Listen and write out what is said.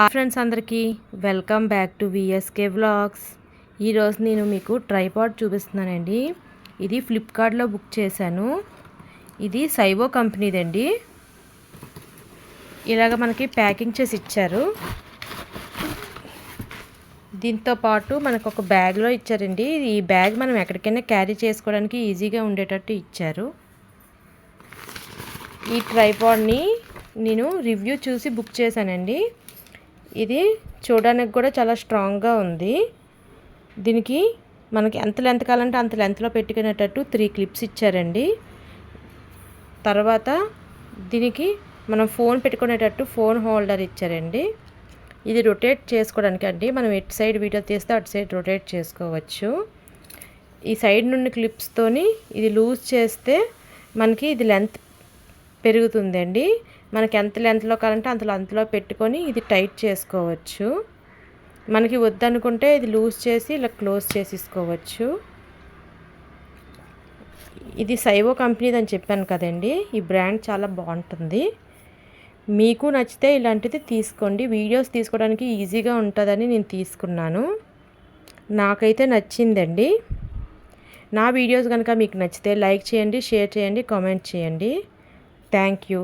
Hi friends అందరికీ. Welcome back to VSK vlogs ఈరోజు నేను మీకు ట్రైపాడ్ చూపిస్తున్నానండి. ఇది ఫ్లిప్కార్ట్లో బుక్ చేశాను. ఇది సైవో కంపెనీదండి. ఇలాగ మనకి ప్యాకింగ్ చేసి ఇచ్చారు. దీంతో పాటు మనకు ఒక బ్యాగ్లో ఇచ్చారండి. ఈ బ్యాగ్ మనం ఎక్కడికైనా క్యారీ చేసుకోవడానికి ఈజీగా ఉండేటట్టు ఇచ్చారు. ఈ ట్రైపాడ్ని నేను రివ్యూ చూసి బుక్ చేశానండి. ఇది చూడడానికి కూడా చాలా స్ట్రాంగ్గా ఉంది. దీనికి మనకి ఎంత లెంత్ కావాలంటే అంత లెంత్లో పెట్టుకునేటట్టు త్రీ క్లిప్స్ ఇచ్చారండి. తర్వాత దీనికి మనం ఫోన్ పెట్టుకునేటట్టు ఫోన్ హోల్డర్ ఇచ్చారండి. ఇది రొటేట్ చేసుకోవడానికి అండి. మనం ఎటు సైడ్ వీడియో తీస్తే అటు సైడ్ రొటేట్ చేసుకోవచ్చు. ఈ సైడ్ నుండి క్లిప్స్తోని ఇది లూజ్ చేస్తే మనకి ఇది లెంత్ పెరుగుతుందండి. మనకి ఎంత లెంత్లో కావాలంటే అంత లెంత్లో పెట్టుకొని ఇది టైట్ చేసుకోవచ్చు. మనకి వద్దనుకుంటే ఇది లూజ్ చేసి ఇలా క్లోజ్ చేసేసుకోవచ్చు. ఇది సైవో కంపెనీది అని చెప్పాను కదండి. ఈ బ్రాండ్ చాలా బాగుంటుంది. మీకు నచ్చితే ఇలాంటిది తీసుకోండి. వీడియోస్ తీసుకోవడానికి ఈజీగా ఉంటుందని నేను తీసుకున్నాను. నాకైతే నచ్చిందండి. నా వీడియోస్ కనుక మీకు నచ్చితే లైక్ చేయండి షేర్ చేయండి కామెంట్ చేయండి. தேங்க்யூ